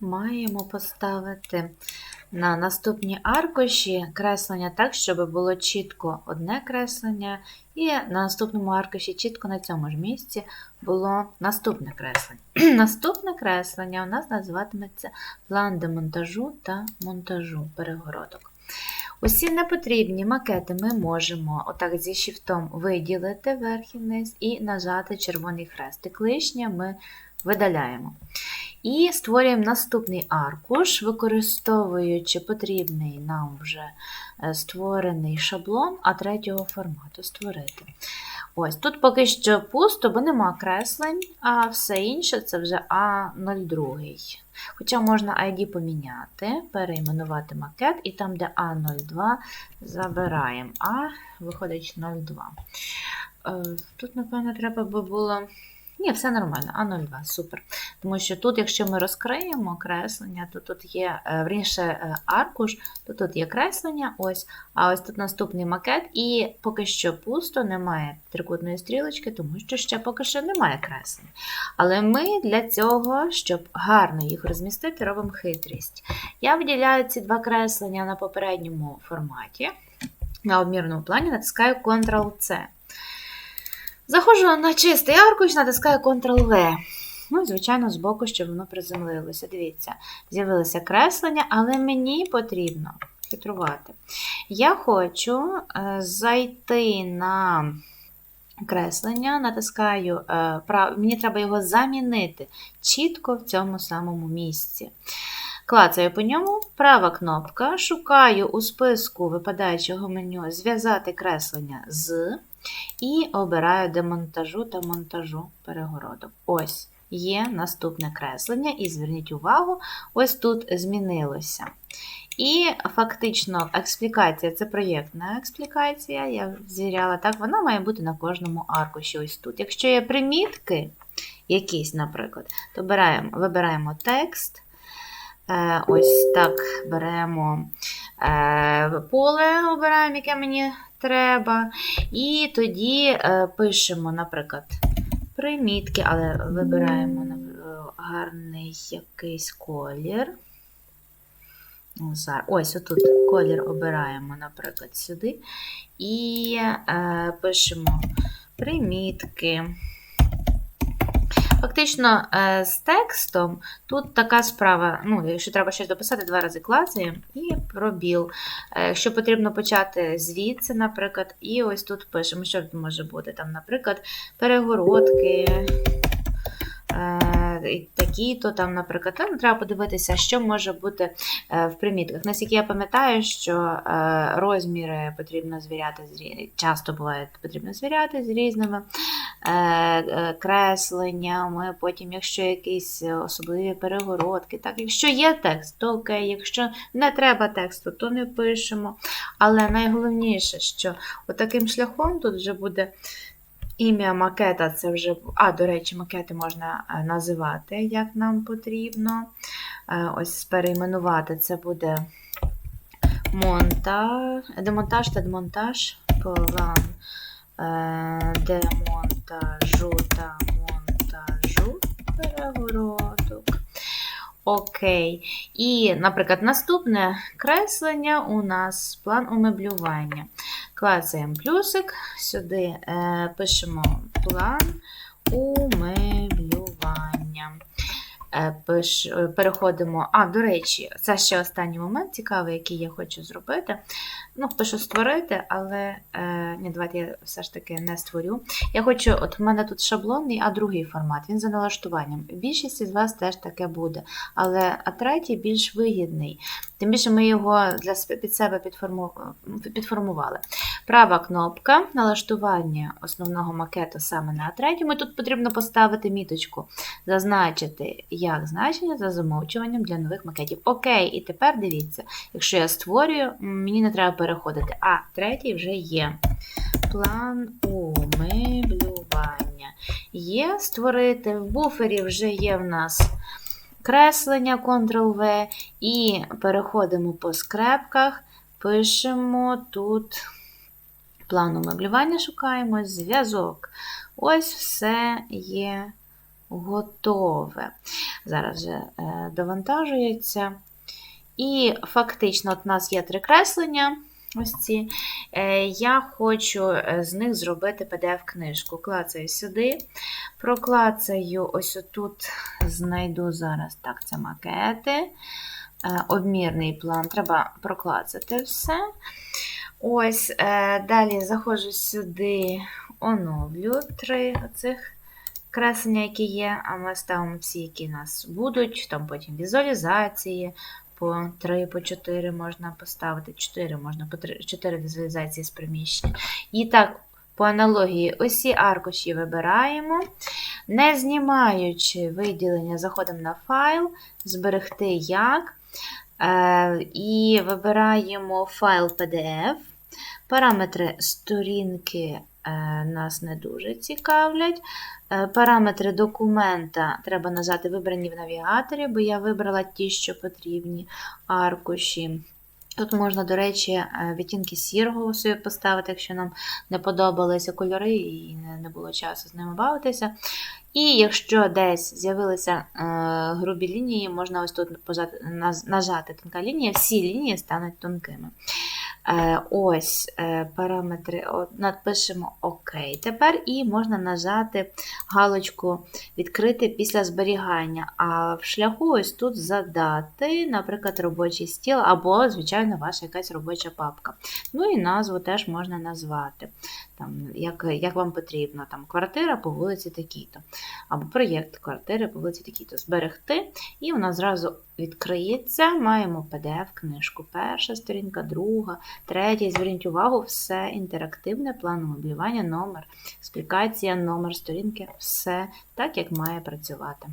маємо поставити на наступні аркуші креслення так, щоб було чітко одне креслення, і на наступному аркуші чітко на цьому ж місці було наступне креслення. Наступне креслення у нас називатиметься план демонтажу та монтажу перегородок. Усі непотрібні макети ми можемо отак зі шифтом виділити верх і вниз і нажати червоний хрестик. Лишнє ми видаляємо. І створюємо наступний аркуш, використовуючи потрібний нам вже е, створений шаблон А третього формату створити. Ось тут поки що пусто, бо нема креслень, а все інше це вже А02. Хоча можна ID поміняти, перейменувати макет, і там, де А02, забираємо, а виходить 02. Е, Тут, напевно, треба би було. Ні, все нормально, А02, супер. Тому що тут, якщо ми розкриємо креслення, то тут є е, вірніше е, аркуш, то тут є креслення, ось, а ось тут наступний макет, і поки що пусто, немає трикутної стрілочки, тому що ще поки що немає креслень. Але ми для цього, щоб гарно їх розмістити, робимо хитрість. Я виділяю ці два креслення на попередньому форматі, на обмірному плані, натискаю Ctrl-C. Заходжу на чистий аркуш, натискаю Ctrl-V. Ну, звичайно, збоку, щоб воно приземлилося. Дивіться, з'явилося креслення, але мені потрібно хитрувати. Я хочу е, зайти на креслення, натискаю, е, мені треба його замінити чітко в цьому самому місці. Клацаю по ньому, права кнопка, шукаю у списку випадаючого меню зв'язати креслення з і обираю демонтажу та монтажу перегородок. Ось є наступне креслення, і зверніть увагу, ось тут змінилося. І фактично експлікація це проєктна експлікація, я звіряла так, вона має бути на кожному аркуші ось тут. Якщо є примітки, якісь, наприклад, то беремо, вибираємо текст. Е, Ось так беремо е, поле, обираємо, яке мені треба. І тоді е, пишемо, наприклад, примітки, але вибираємо нап- гарний якийсь колір. Ось отут колір обираємо, наприклад, сюди. І е, пишемо примітки. Фактично, е, з текстом тут така справа, ну, якщо треба щось дописати, два рази клацаємо і пробіл. Е, Якщо потрібно почати звідси, наприклад, і ось тут пишемо, що може бути. Там, наприклад, перегородки. Е, і Такі-то там, наприклад, там треба подивитися, що може бути е, в примітках. Наскільки я пам'ятаю, що е, розміри потрібно звіряти часто буває потрібно звіряти з різними кресленнями. Потім, якщо якісь особливі перегородки, так, якщо є текст, то окей, якщо не треба тексту, то не пишемо. Але найголовніше, що отаким шляхом тут вже буде. Ім'я макета це вже. А, до речі, макети можна е, називати, як нам потрібно. Е, Ось перейменувати це буде монтаж, демонтаж та демонтаж, план е, демонтажу та монтажу перегородок. Окей. І, наприклад, наступне креслення у нас план умеблювання. Клацаємо плюсик, сюди е, пишемо план умеблювання. Е, е, переходимо. А, до речі, це ще останній момент цікавий, який я хочу зробити. Ну, пишу створити, але ні, давайте я все ж таки не створю. Я хочу, от в мене тут шаблонний, а другий формат, він за налаштуванням. Більшість із вас теж таке буде. Але а третій більш вигідний. Тим більше ми його для під себе підформу- підформували. Права кнопка налаштування основного макету саме на третьому. Тут потрібно поставити міточку, зазначити як значення за замовчуванням для нових макетів. Окей, і тепер дивіться, якщо я створюю, мені не треба переходити. А третій вже є. План умеблювання. Є створити. В буфері вже є в нас креслення Ctrl-V. І переходимо по скрепках, пишемо тут план умеблювання, шукаємо зв'язок. Ось все є готове. Зараз вже е, довантажується. І фактично, от у нас є три креслення. Ось ці. Е, Я хочу е, з них зробити PDF-книжку. Клацаю сюди, проклацаю ось отут, знайду зараз так, це макети. Обмірний план. Треба проклацати все. Ось, е, далі заходжу сюди, оновлю три оцих креслення, які є, а ми ставимо всі, які у нас будуть, там потім візуалізації. По 3, по 4 можна поставити, 4 можна по 3, 4 візуалізації з приміщення. І так, по аналогії, усі аркуші вибираємо. Не знімаючи виділення, заходимо на файл, зберегти як. Е, І вибираємо файл PDF. Параметри сторінки е, нас не дуже цікавлять. Е, Параметри документа треба назвати вибрані в навігаторі, бо я вибрала ті, що потрібні аркуші. Тут можна, до речі, е, відтінки сірого собі поставити, якщо нам не подобалися кольори і не було часу з ними бавитися. І якщо десь з'явилися е, грубі лінії, можна ось тут нажати тонка лінія, всі лінії стануть тонкими. Е, Ось е, параметри, от, напишемо ОК тепер, і можна нажати галочку Відкрити після зберігання. А в шляху ось тут задати, наприклад, робочий стіл або, звичайно, ваша якась робоча папка. Ну і назву теж можна назвати, там, як, як вам потрібно. Там, Квартира по вулиці такій-то, або проєкт квартири по вулиці такій-то. Зберегти, і вона зразу відкриється. Маємо PDF-книжку. Перша сторінка, друга, третя. Зверніть увагу, все інтерактивне, план меблювання, номер, експлікація, номер сторінки, все так, як має працювати.